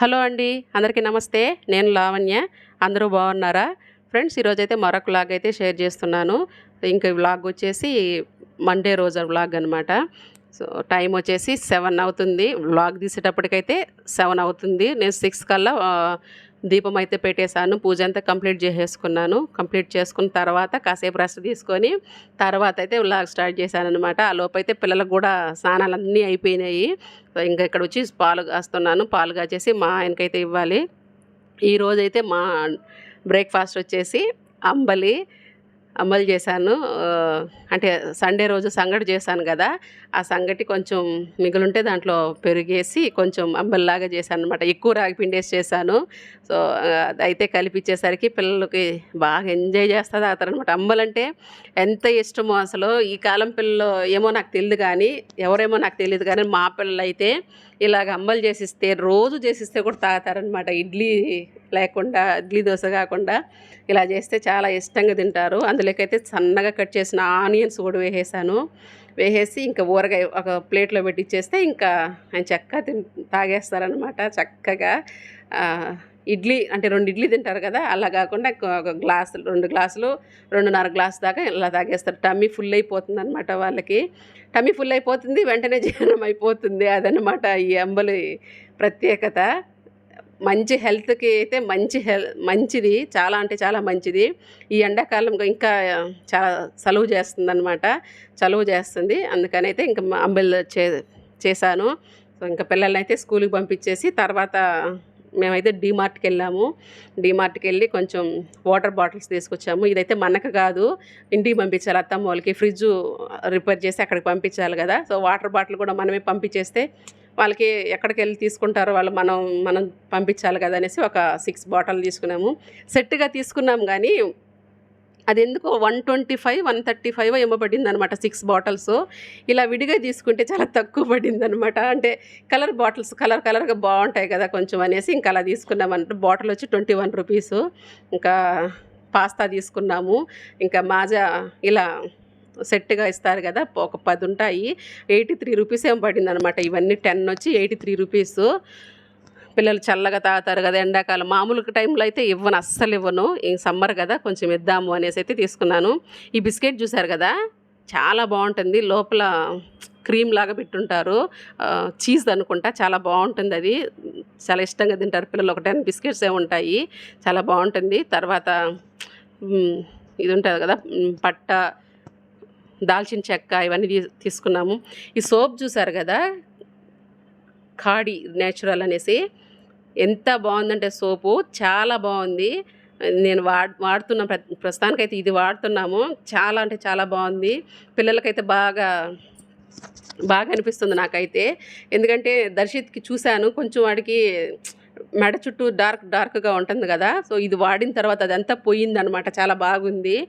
Hello అండి అందరికీ నమస్తే. నేను లావణ్య. అందరూ బాగున్నారా? ఫ్రెండ్స్ ఈరోజైతే మరొక వ్లాగ్ అయితే షేర్ చేస్తున్నాను. ఇంకా వ్లాగ్ వచ్చేసి మండే రోజు వ్లాగ్ అనమాట సో టైం వచ్చేసి సెవెన్ అవుతుంది. వ్లాగ్ తీసేటప్పటికైతే సెవెన్ అవుతుంది. నేను సిక్స్ కల్లా దీపం అయితే పెట్టేశాను. పూజ అంతా కంప్లీట్ చేసేసుకున్నాను. కంప్లీట్ చేసుకున్న తర్వాత కాసేపు రెస్ట్ తీసుకొని తర్వాత అయితే వ్లాగ్ స్టార్ట్ చేశాను అనమాట ఆ లోపైతే అయితే పిల్లలకు కూడా స్నానాలన్నీ అయిపోయినాయి. ఇంకా ఇక్కడ వచ్చి పాలు కాస్తున్నాను. పాలు కాచేసి మా ఆయనకైతే ఇవ్వాలి. ఈరోజైతే మా బ్రేక్ఫాస్ట్ వచ్చేసి అంబలి అమలు చేశాను. అంటే సండే రోజు సంగటి చేశాను కదా ఆ సంగటి కొంచెం మిగులుంటే దాంట్లో పెరిగేసి కొంచెం అంబల్లాగా చేశాను అనమాట ఎక్కువ రాగి పిండేసి చేశాను. సో అయితే కలిపిచ్చేసరికి పిల్లలకి బాగా ఎంజాయ్ చేస్తుంది తాగుతారనమాట అంబలంటే ఎంత ఇష్టమో అసలు ఈ కాలం పిల్లలు ఏమో నాకు తెలియదు కానీ ఎవరేమో నాకు తెలియదు కానీ మా పిల్లలు అయితే ఇలాగ అమ్మలు చేసిస్తే రోజు చేసిస్తే కూడా తాగుతారనమాట ఇడ్లీ లేకుండా ఇడ్లీ దోశ కాకుండా ఇలా చేస్తే చాలా ఇష్టంగా తింటారు. అందులోకైతే సన్నగా కట్ చేసిన ఆనియన్స్ కూడా వేసేసాను. వేసేసి ఇంకా ఊరగాయ ఒక ప్లేట్లో పెట్టిచ్చేస్తే ఇంకా ఆయన చక్కగా తిన్ తాగేస్తారనమాట చక్కగా ఇడ్లీ అంటే రెండు ఇడ్లీ తింటారు కదా అలా కాకుండా ఒక- ఒక గ్లాసు రెండు గ్లాసులు రెండున్నర గ్లాస్ దాకా ఇలా తాగేస్తారు. టమ్మీ ఫుల్ అయిపోతుంది అనమాట వాళ్ళకి. టమ్మీ ఫుల్ అయిపోతుంది వెంటనే జీర్ణం అయిపోతుంది అదనమాట ఈ అంబలి ప్రత్యేకత. మంచి హెల్త్కి అయితే మంచి హెల్ మంచిది చాలా అంటే చాలా మంచిది. ఈ ఎండాకాలం ఇంకా చాలా సలువు చేస్తుంది అనమాట చలువు చేస్తుంది. అందుకని అయితే ఇంకా మా అంబలి చే చేశాను. సో ఇంకా పిల్లల్ని అయితే స్కూల్కి పంపించేసి తర్వాత మేమైతే డీమార్ట్కి వెళ్ళాము డీమార్ట్కి వెళ్ళి కొంచెం వాటర్ బాటిల్స్ తీసుకొచ్చాము. ఇదైతే మనకు కాదు ఇంటికి పంపించాలి అత్తమ్మ వాళ్ళకి. ఫ్రిడ్జ్ రిపేర్ చేసి అక్కడికి పంపించాలి కదా. సో వాటర్ బాటిల్ కూడా మనమే పంపించేస్తే వాళ్ళకి ఎక్కడికి వెళ్ళి తీసుకుంటారో వాళ్ళు మనం మనం పంపించాలి కదా అనేసి ఒక సిక్స్ బాటిల్ తీసుకున్నాము. సెట్గా తీసుకున్నాం కానీ అది ఎందుకో one twenty five one thirty five ఏమో పడింది అనమాట సిక్స్ బాటిల్స్ ఇలా విడిగా తీసుకుంటే చాలా తక్కువ పడింది అనమాట అంటే కలర్ బాటిల్స్ కలర్ కలర్గా బాగుంటాయి కదా కొంచెం అనేసి ఇంకా అలా తీసుకున్నామంటే బాటిల్ వచ్చి ట్వంటీ వన్ రూపీస్. ఇంకా పాస్తా తీసుకున్నాము. ఇంకా మాజా ఇలా సెట్గా ఇస్తారు కదా ఒక పది ఉంటాయి. ఎయిటీ త్రీ రూపీస్ ఏం పడింది అనమాట ఇవన్నీ టెన్ వచ్చి ఎయిటీ త్రీ రూపీస్. పిల్లలు చల్లగా తాగుతారు కదా ఎండాకాలం. మామూలు టైంలో అయితే ఇవ్వను అస్సలు ఇవ్వను. ఈ సమ్మర్ కదా కొంచెం ఇద్దాము అనేసి అయితే తీసుకున్నాను. ఈ బిస్కెట్ చూసారు కదా చాలా బాగుంటుంది. లోపల క్రీమ్ లాగా పెట్టుంటారు. చీజ్ అనుకుంటా చాలా బాగుంటుంది అది. చాలా ఇష్టంగా తింటారు పిల్లలు ఒక టెన్ బిస్కెట్స్ ఉంటాయి చాలా బాగుంటుంది. తర్వాత ఇది ఉంటుంది కదా పట్ట దాల్చిన చెక్క ఇవన్నీ తీసుకున్నాము. ఈ సోప్ చూసారు కదా ఖాడీ నేచురల్ అనేసి. ఎంత బాగుందంటే సోపు. చాలా బాగుంది. నేను వాడు వాడుతున్న ప్ర- ప్రస్తుతానికైతే ఇది వాడుతున్నాము. చాలా అంటే చాలా బాగుంది. పిల్లలకైతే బాగా బాగా అనిపిస్తుంది నాకైతే. ఎందుకంటే దర్శిత్కి చూశాను. కొంచెం వాడికి మెడ చుట్టూ డార్క్ డార్క్గా ఉంటుంది కదా. సో ఇది వాడిన తర్వాత అదంతా పోయిందనమాట. చాలా బాగుంది.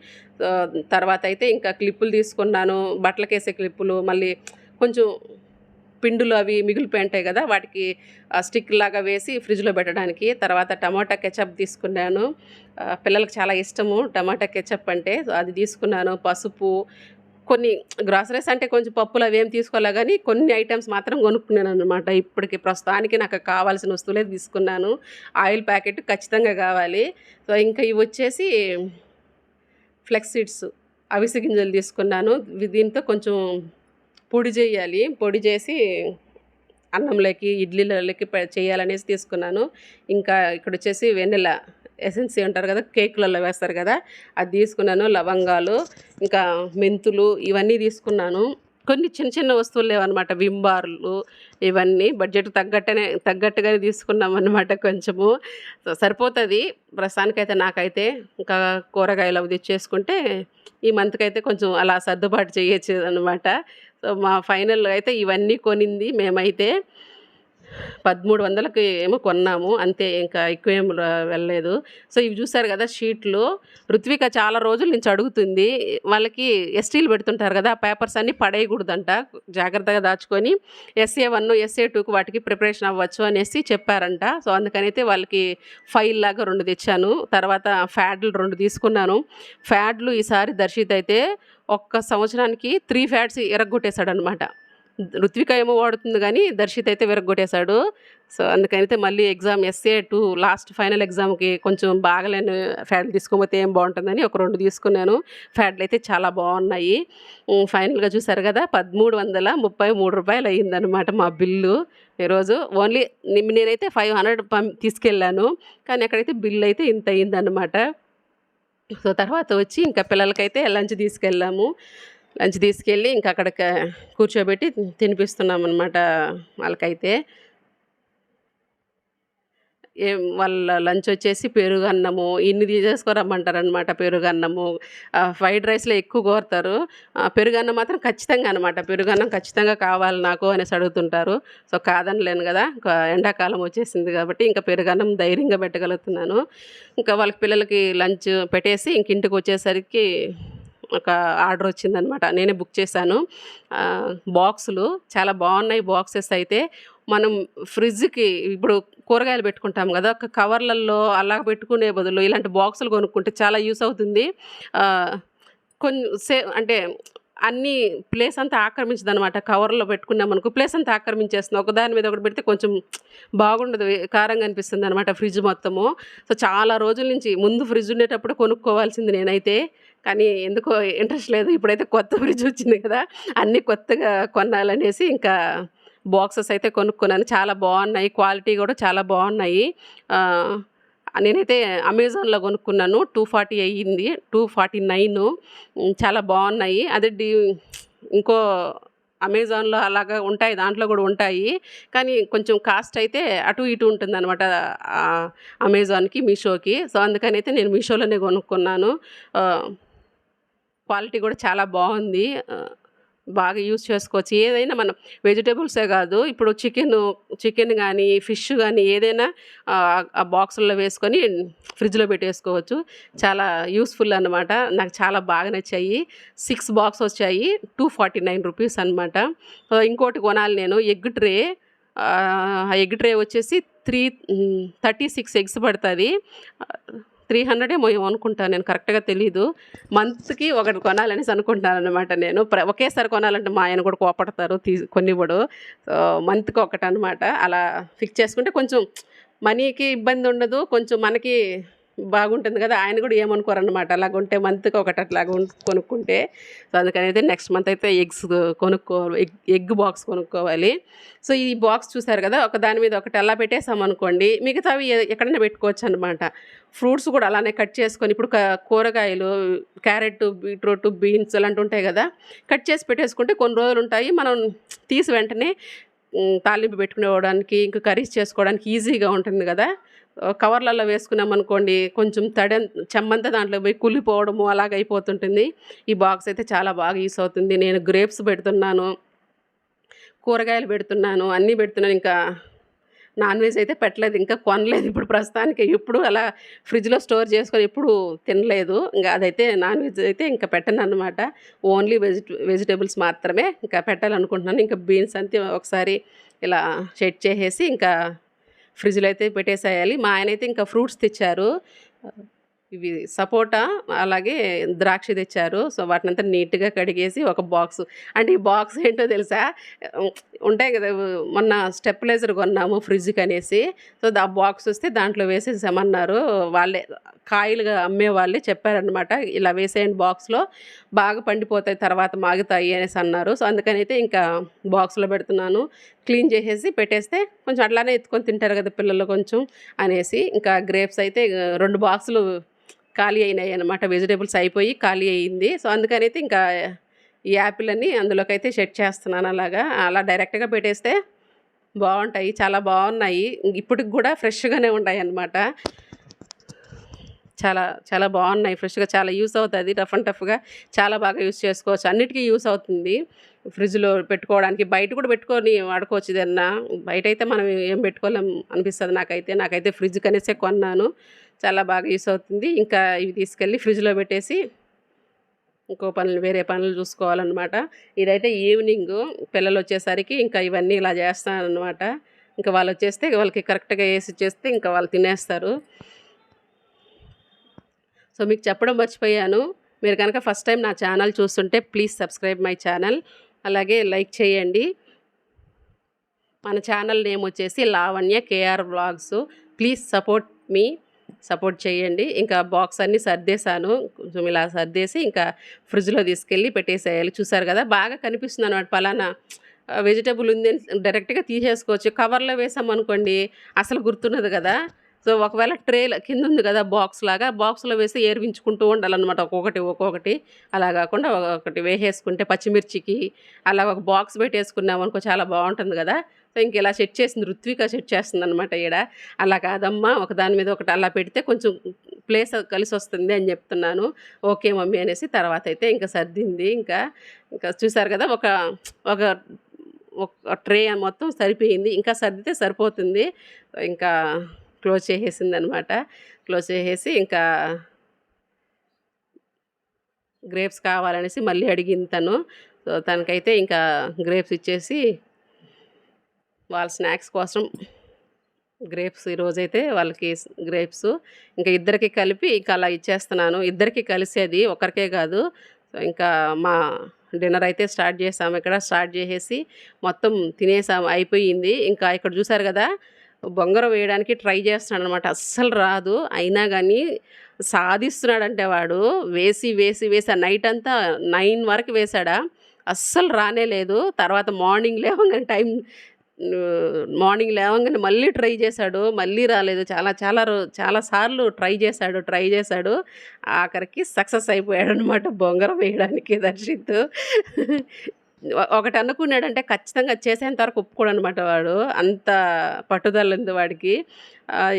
తర్వాత అయితే ఇంకా క్లిప్పులు తీసుకున్నాను. బట్టలకేసే క్లిప్పులు. మళ్ళీ కొంచెం పిండులు అవి మిగిలిపోయి ఉంటాయి కదా వాటికి స్టిక్ లాగా వేసి ఫ్రిడ్జ్లో పెట్టడానికి. తర్వాత టమాటా కెచప్ తీసుకున్నాను. పిల్లలకు చాలా ఇష్టము టమాటా కెచప్ అంటే. అది తీసుకున్నాను. పసుపు కొన్ని గ్రాసరీస్ అంటే కొంచెం పప్పులు అవి ఏం తీసుకోలే కానీ కొన్ని ఐటమ్స్ మాత్రం కొనుక్కున్నాను అనమాట ఇప్పటికి ప్రస్తుతానికి నాకు కావాల్సిన వస్తువులే తీసుకున్నాను. ఆయిల్ ప్యాకెట్ ఖచ్చితంగా కావాలి. సో ఇంకా ఇవి వచ్చేసి ఫ్లెక్స్ సీడ్స్ అవిసె గింజలు తీసుకున్నాను. దీంతో కొంచెం పొడి చేయాలి. పొడి చేసి అన్నంలోకి ఇడ్లీలలోకి చేయాలనేసి తీసుకున్నాను. ఇంకా ఇక్కడ వచ్చేసి వెన్నెల ఎసెన్సీ అంటారు కదా కేకులలో వేస్తారు కదా అది తీసుకున్నాను. లవంగాలు ఇంకా మెంతులు ఇవన్నీ తీసుకున్నాను. కొన్ని చిన్న చిన్న వస్తువులు లేవన్నమాట. వింబార్లు ఇవన్నీ బడ్జెట్ తగ్గట్టునే తగ్గట్టుగానే తీసుకున్నాం అనమాట కొంచెము. సరిపోతుంది. ప్రస్తుతానికైతే నాకైతే ఇంకా కూరగాయలు అవి తెచ్చేసుకుంటే ఈ మంత్కి అయితే కొంచెం అలా సర్దుబాటు చేయొచ్చు అనమాట సో మా ఫైనల్ అయితే ఇవన్నీ కొనింది మేమైతే. పదమూడు వందలకి ఏమో కొన్నాము. అంతే ఇంకా ఎక్కువ ఏం వెళ్ళలేదు. సో ఇవి చూసారు కదా షీట్లు. ఋత్విక చాలా రోజుల నుంచి అడుగుతుంది. వాళ్ళకి ఎస్టీలు పెడుతుంటారు కదా ఆ పేపర్స్ అన్నీ పడేయకూడదంట. జాగ్రత్తగా దాచుకొని ఎస్ఏ వన్ ఎస్ఏ టూకి వాటికి ప్రిపరేషన్ అవ్వచ్చు అనేసి చెప్పారంట. సో అందుకనైతే వాళ్ళకి ఫైల్ లాగా రెండు తెచ్చాను. తర్వాత ఫ్యాడ్లు రెండు తీసుకున్నాను. ఫ్యాడ్లు ఈసారి దర్శిత్ అయితే ఒక్క సంవత్సరానికి త్రీ ఫ్యాడ్స్ ఎరగొట్టేశాడు అనమాట ఋత్విక ఏమో వాడుతుంది కానీ దర్శిత్ అయితే విరగొట్టేశాడు సో అందుకనైతే మళ్ళీ exam SA two last final ఎగ్జామ్కి కొంచెం బాగలేని ఫ్యాడ్లు తీసుకోకపోతే ఏం బాగుంటుందని ఒక రెండు తీసుకున్నాను. ఫ్యాడ్లు అయితే చాలా బాగున్నాయి. ఫైనల్గా చూసారు కదా పదమూడు వందల ముప్పై మూడు రూపాయలు అయ్యిందనమాట మా బిల్లు. ఈరోజు ఓన్లీ నేనైతే ఫైవ్ హండ్రెడ్ పం తీసుకెళ్ళాను. కానీ అక్కడైతే బిల్ అయితే ఇంత అయ్యిందనమాట సో తర్వాత వచ్చి ఇంకా పిల్లలకైతే లంచ్ తీసుకెళ్ళాము. లంచ్ తీసుకెళ్ళి ఇంకా అక్కడ కూర్చోబెట్టి తినిపిస్తున్నాం అనమాట వాళ్ళకైతే. ఏం వాళ్ళ లంచ్ వచ్చేసి పెరుగు అన్నము ఇన్ని తీసేసుకోరమ్మంటారనమాట పెరుగు అన్నము ఫ్రైడ్ రైస్లో ఎక్కువ కోరుతారు. పెరుగు అన్నం మాత్రం ఖచ్చితంగా అనమాట పెరుగు అన్నం ఖచ్చితంగా కావాలి నాకు అనేసి అడుగుతుంటారు. సో కాదనలేను కదా. ఎండాకాలం వచ్చేసింది కాబట్టి ఇంకా పెరుగు అన్నం ధైర్యంగా పెట్టగలుగుతున్నాను. ఇంకా వాళ్ళకి పిల్లలకి లంచ్ పెట్టేసి ఇంక ఇంటికి వచ్చేసరికి ఒక ఆర్డర్ వచ్చిందనమాట. నేనే బుక్ చేశాను. బాక్సులు చాలా బాగున్నాయి బాక్సెస్ అయితే. మనం ఫ్రిడ్జ్కి ఇప్పుడు కూరగాయలు పెట్టుకుంటాం కదా ఒక కవర్లలో అలా పెట్టుకునే బదులు ఇలాంటి బాక్సులు కొనుక్కుంటే చాలా యూస్ అవుతుంది. కొన్ని సే అంటే అన్ని ప్లేస్ అంతా ఆక్రమించదు అనమాట కవర్లో పెట్టుకున్నాం అనుకో ప్లేస్ అంతా ఆక్రమించేస్తుంది. ఒకదాని మీద ఒకటి పెడితే కొంచెం బాగుండదు కారంగా అనిపిస్తుంది అనమాట ఫ్రిడ్జ్ మొత్తము. సో చాలా రోజుల నుంచి ముందు ఫ్రిడ్జ్ ఉండేటప్పుడు కొనుక్కోవాల్సింది నేనైతే. కానీ ఎందుకో ఇంట్రెస్ట్ లేదు. ఇప్పుడైతే కొత్త ఫ్రిడ్జ్ వచ్చింది కదా అన్నీ కొత్తగా కొనాలనేసి ఇంకా బాక్సెస్ అయితే కొనుక్కున్నాను. చాలా బాగున్నాయి క్వాలిటీ కూడా చాలా బాగున్నాయి. నేనైతే అమెజాన్లో కొనుక్కున్నాను. టూ ఫార్టీ అయ్యింది టూ ఫార్టీ నైన్. చాలా బాగున్నాయి. అదే డి ఇంకో అమెజాన్లో అలాగా ఉంటాయి దాంట్లో కూడా ఉంటాయి. కానీ కొంచెం కాస్ట్ అయితే అటు ఇటు ఉంటుంది అనమాట అమెజాన్కి మీషోకి. సో అందుకని అయితే నేను మీషోలోనే కొనుక్కున్నాను. క్వాలిటీ కూడా చాలా బాగుంది. బాగా యూస్ చేసుకోవచ్చు. ఏదైనా మనం వెజిటేబుల్సే కాదు ఇప్పుడు చికెన్ చికెన్ కానీ ఫిష్ కానీ ఏదైనా ఆ, ఆ బాక్సుల్లో వేసుకొని ఫ్రిడ్జ్లో పెట్టేసుకోవచ్చు. చాలా యూస్ఫుల్ అనమాట నాకు చాలా బాగా నచ్చాయి. సిక్స్ బాక్స్ వచ్చాయి. టూ ఫార్టీ నైన్ రూపీస్ అనమాట ఇంకోటి కొనాలి నేను. Egg tray. ఆ ఎగ్ ట్రే వచ్చేసి త్రీ థర్టీ సిక్స్ ఎగ్స్ పడుతుంది. త్రీ హండ్రెడ్ ఏమో అనుకుంటాను నేను కరెక్ట్గా తెలీదు. మంత్కి ఒకటి కొనాలనేసి అనుకుంటున్నాను అనమాట నేను. ప్ర- ఒకేసారి కొనాలంటే మా ఆయన కూడా కోపడతారు. తీ కొనివ్వడు. మంత్కి ఒకటి అనమాట అలా ఫిక్స్ చేసుకుంటే కొంచెం మనీకి ఇబ్బంది ఉండదు కొంచెం మనకి బాగుంటుంది కదా ఆయన కూడా ఏమనుకోరు అనమాట అలాగ ఉంటే మంత్కి ఒకటి అట్లా కొనుక్కుంటే. సో అందుకని అయితే నెక్స్ట్ మంత్ అయితే ఎగ్స్ కొనుక్కోవాలి ఎగ్ ఎగ్ బాక్స్ కొనుక్కోవాలి. సో ఈ బాక్స్ చూసారు కదా ఒక దాని మీద ఒకటి అలా పెట్టేసామనుకోండి మిగతావి ఎక్కడైనా పెట్టుకోవచ్చు అనమాట ఫ్రూట్స్ కూడా అలానే కట్ చేసుకొని ఇప్పుడు కూరగాయలు క్యారెట్ బీట్రూట్ బీన్స్ అలాంటివి ఉంటాయి కదా కట్ చేసి పెట్టేసుకుంటే కొన్ని రోజులు ఉంటాయి మనం తీసి వెంటనే తాలింపు పెట్టుకునేవడానికి ఇంకా కర్రీస్ చేసుకోవడానికి ఈజీగా ఉంటుంది కదా. కవర్లలో వేసుకున్నామనుకోండి కొంచెం తడి చెమ్మంతా దాంట్లో పోయి కుళ్ళిపోవడము అలాగ అయిపోతుంటుంది. ఈ బాక్స్ అయితే చాలా బాగా యూస్ అవుతుంది. నేను గ్రేప్స్ పెడుతున్నాను కూరగాయలు పెడుతున్నాను అన్నీ పెడుతున్నాను. ఇంకా నాన్ వెజ్ అయితే పెట్టలేదు ఇంకా కొనలేదు. ఇప్పుడు ప్రస్తుతానికి ఎప్పుడు అలా ఫ్రిడ్జ్లో స్టోర్ చేసుకొని ఎప్పుడు తినలేదు. ఇంకా అదైతే నాన్ వెజ్ అయితే ఇంకా పెట్టను అనమాట ఓన్లీ వెజిట వెజిటేబుల్స్ మాత్రమే ఇంకా పెట్టాలనుకుంటున్నాను. ఇంకా బీన్స్ అంతే ఒకసారి ఇలా సెట్ చేసేసి ఇంకా ఫ్రిడ్జ్లో అయితే పెట్టేసేయాలి. మా ఆయన అయితే ఇంకా ఫ్రూట్స్ తెచ్చారు. ఇవి సపోటా అలాగే ద్రాక్ష తెచ్చారు. సో వాటినంతా నీట్గా కడిగేసి ఒక బాక్స్. అంటే ఈ బాక్స్ ఏంటో తెలుసా? ఉంటాయి కదా మొన్న స్టెప్లైజర్ కొన్నాము ఫ్రిడ్జ్కి అనేసి సో ఆ బాక్స్ వస్తే దాంట్లో వేసేసామన్నారు వాళ్ళే కాయలుగా అమ్మే వాళ్ళే చెప్పారనమాట ఇలా వేసేయండి బాక్స్లో బాగా పండిపోతాయి తర్వాత మాగుతాయి అనేసి అన్నారు. సో అందుకని అయితే ఇంకా బాక్స్లో పెడుతున్నాను. క్లీన్ చేసేసి పెట్టేస్తే కొంచెం అట్లానే ఎత్తుకొని తింటారు కదా పిల్లలు కొంచెం అనేసి. ఇంకా గ్రేప్స్ అయితే రెండు బాక్సులు ఖాళీ అయినాయి అనమాట వెజిటేబుల్స్ అయిపోయి ఖాళీ అయింది. సో అందుకని అయితే ఇంకా ఈ యాపిల్ అన్ని అందులోకి అయితే సెట్ చేస్తున్నాను అలాగా. అలా డైరెక్ట్గా పెట్టేస్తే బాగుంటాయి చాలా బాగున్నాయి. ఇప్పటికి కూడా ఫ్రెష్గానే ఉంటాయి అన్నమాట చాలా చాలా బాగున్నాయి. ఫ్రెష్గా చాలా యూస్ అవుతుంది. రఫ్ అండ్ టఫ్గా చాలా బాగా యూస్ చేసుకోవచ్చు. అన్నిటికీ యూస్ అవుతుంది. ఫ్రిడ్జ్లో పెట్టుకోవడానికి బయట కూడా పెట్టుకొని వాడుకోవచ్చు ఏదన్నా. బయట అయితే మనం ఏం పెట్టుకోలేం అనిపిస్తుంది నాకైతే. నాకైతే ఫ్రిడ్జ్ కనేసే కొన్నాను. చాలా బాగా యూస్ అవుతుంది. ఇంకా ఇవి తీసుకెళ్ళి ఫ్రిడ్జ్లో పెట్టేసి ఇంకో పనులు వేరే పనులు చూసుకోవాలన్నమాట. ఇదైతే ఈవినింగ్ పిల్లలు వచ్చేసరికి ఇంకా ఇవన్నీ ఇలా చేస్తాను అనమాట ఇంకా వాళ్ళు వచ్చేస్తే వాళ్ళకి కరెక్ట్గా వేసి చేస్తే ఇంకా వాళ్ళు తినేస్తారు. సో మీకు చెప్పడం మర్చిపోయాను. మీరు కనుక ఫస్ట్ టైం నా ఛానల్ చూస్తుంటే ప్లీజ్ సబ్స్క్రైబ్ మై ఛానల్. అలాగే లైక్ చేయండి. మన ఛానల్ నేమ్ వచ్చేసి Lavanya KR vlogs please support me support చేయండి. ఇంకా బాక్స్ అన్నీ సర్దేశాను. కొంచెం ఇలా సర్దేసి ఇంకా ఫ్రిడ్జ్లో తీసుకెళ్ళి పెట్టేసేయాలి. చూసారు కదా బాగా కనిపిస్తుంది అనమాట పలానా. వెజిటబుల్ ఉంది అని డైరెక్ట్గా తీసేసుకోవచ్చు. కవర్లో వేసామనుకోండి అసలు గుర్తున్నది కదా. సో ఒకవేళ ట్రేల కింద ఉంది కదా బాక్స్ లాగా బాక్స్లో వేసి ఏర్వించుకుంటూ ఉండాలన్నమాట. ఒక్కొక్కటి ఒక్కొక్కటి. అలా కాకుండా ఒకటి వేసేసుకుంటే పచ్చిమిర్చికి అలా ఒక బాక్స్ పెట్టేసుకున్నాం అనుకో చాలా బాగుంటుంది కదా. సో ఇంక ఇలా సెట్ చేసింది ఋత్విక సెట్ చేస్తుంది అనమాట ఈడ. అలా కాదమ్మా ఒక దాని మీద ఒకటి అలా పెడితే కొంచెం ప్లేస్ కలిసి వస్తుంది అని చెప్తున్నాను. ఓకే మమ్మీ అనేసి తర్వాత అయితే ఇంకా సర్దింది. ఇంకా ఇంకా చూసారు కదా ఒక ఒక ఒక ట్రే మొత్తం సరిపోయింది. ఇంకా సర్దితే సరిపోతుంది. ఇంకా క్లోజ్ చేసేసింది అనమాట క్లోజ్ చేసేసి ఇంకా గ్రేప్స్ కావాలనేసి మళ్ళీ అడిగింది తను. సో తనకైతే ఇంకా గ్రేప్స్ ఇచ్చేసి వాళ్ళ స్నాక్స్ కోసం గ్రేప్స్ ఈరోజైతే వాళ్ళకి గ్రేప్స్. ఇంకా ఇద్దరికి కలిపి ఇంకా అలా ఇచ్చేస్తున్నాను. ఇద్దరికి కలిసేది ఒకరికే కాదు. ఇంకా మా డిన్నర్ అయితే స్టార్ట్ చేసాము. ఇక్కడ స్టార్ట్ చేసేసి మొత్తం తినేసాము. అయిపోయింది. ఇంకా ఇక్కడ చూసారు కదా బొంగరం వేయడానికి ట్రై చేస్తున్నాడు అనమాట అస్సలు రాదు. అయినా కానీ సాధిస్తున్నాడంటే వాడు. వేసి వేసి వేసి నైట్ అంతా నైన్ వరకు వేసాడా అస్సలు రానే లేదు. తర్వాత మార్నింగ్ లేవగానే టైం మార్నింగ్ లేవగానే మళ్ళీ ట్రై చేశాడు. మళ్ళీ రాలేదు. చాలా చాలా రో చాలా సార్లు ట్రై చేశాడు ట్రై చేశాడు. ఆఖరికి సక్సెస్ అయిపోయాడు అనమాట బొంగరం వేయడానికి దర్శిత్. ఒకటి అనుకున్నాడంటే ఖచ్చితంగా చేసేంత వరకు ఒప్పుకోడు అనమాట వాడు. అంత పట్టుదల ఉంది వాడికి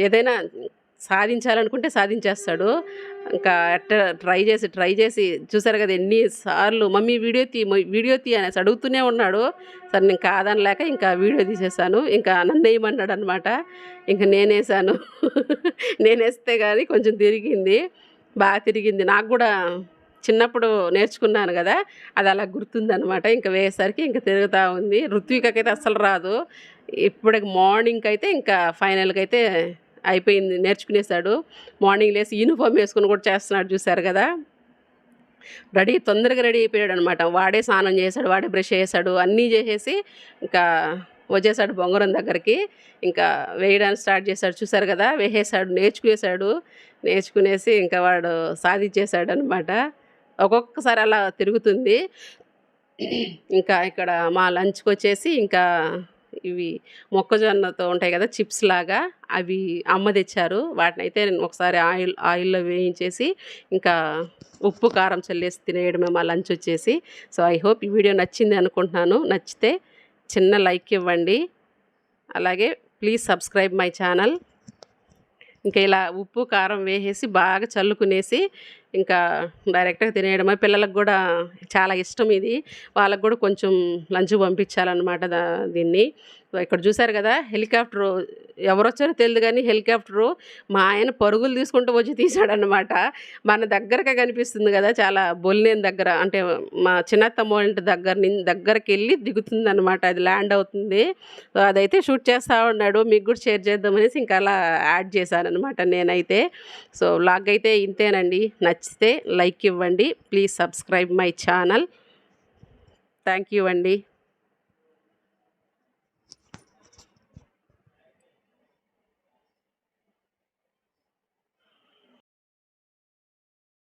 ఏదైనా సాధించాలనుకుంటే సాధించేస్తాడు. ఇంకా అట్ట ట్రై చేసి ట్రై చేసి చూసారు కదా ఎన్నిసార్లు మమ్మీ వీడియో తీ వీడియో తీ అనేసి అడుగుతూనే ఉన్నాడు. సరే నేను కాదనలేక ఇంకా వీడియో తీసేసాను ఇంకా నన్నేయమన్నాడు అనమాట ఇంకా నేనేసాను. నేనేస్తే కానీ కొంచెం తిరిగింది బాగా తిరిగింది. నాకు కూడా చిన్నప్పుడు నేర్చుకున్నాను కదా అది అలా గుర్తుందనమాట ఇంకా వేసరికి ఇంకా తిరుగుతూ ఉంది. ఋత్వికకైతే అస్సలు రాదు. ఇప్పటికి మార్నింగ్కి అయితే ఇంకా ఫైనల్కి అయితే అయిపోయింది నేర్చుకునేసాడు మార్నింగ్ లేసి యూనిఫామ్ వేసుకుని కూడా చేస్తున్నాడు చూశారు కదా. రెడీ తొందరగా రెడీ అయిపోయాడు అనమాట వాడే స్నానం చేశాడు వాడే బ్రష్ చేశాడు అన్నీ చేసేసి ఇంకా వచ్చేసాడు బొంగరం దగ్గరికి. ఇంకా వేయడానికి స్టార్ట్ చేశాడు చూశారు కదా వేసేసాడు నేర్చుకునేసాడు నేర్చుకునేసి ఇంకా వాడు సాధించేశాడు అనమాట ఒక్కొక్కసారి అలా తిరుగుతుంది. ఇంకా ఇక్కడ మా లంచ్కి వచ్చేసి ఇంకా ఇవి మొక్కజొన్నతో ఉంటాయి కదా చిప్స్ లాగా అవి అమ్మ తెచ్చారు. వాటిని అయితే ఒకసారి ఆయిల్ ఆయిల్లో వేయించేసి ఇంకా ఉప్పు కారం చల్లేసి తినేయడమే మా లంచ్ వచ్చేసి. సో ఐ హోప్ ఈ వీడియో నచ్చింది అనుకుంటున్నాను. నచ్చితే చిన్న లైక్ ఇవ్వండి. అలాగే ప్లీజ్ సబ్స్క్రైబ్ మై ఛానల్. ఇంకా ఇలా ఉప్పు కారం వేసేసి బాగా చల్లుకునేసి ఇంకా డైరెక్ట్గా తినేయడమే పిల్లలకు కూడా చాలా ఇష్టం ఇది. వాళ్ళకు కూడా కొంచెం లంచ్ పంపించాలన్నమాట దీన్ని. ఇక్కడ చూశారు కదా హెలికాప్టరు ఎవరొచ్చారో తెలియదు కానీ హెలికాప్టరు మా ఆయన పరుగులు తీసుకుంటూ వచ్చి తీశాడనమాట మన దగ్గరగా కనిపిస్తుంది కదా చాలా బొల్లేని దగ్గర అంటే మా చిన్నత్తమ్మ ఇంటి దగ్గర దగ్గరికి వెళ్ళి దిగుతుంది అనమాట అది ల్యాండ్ అవుతుంది. అదైతే షూట్ చేస్తూ ఉన్నాడు మీకు కూడా షేర్ చేద్దామనేసి ఇంకా అలా యాడ్ చేశాను అనమాట నేనైతే. సో లాగ్ అయితే ఇంతేనండి. నచ్చితే లైక్ ఇవ్వండి. Please subscribe my channel. Thank you అండి.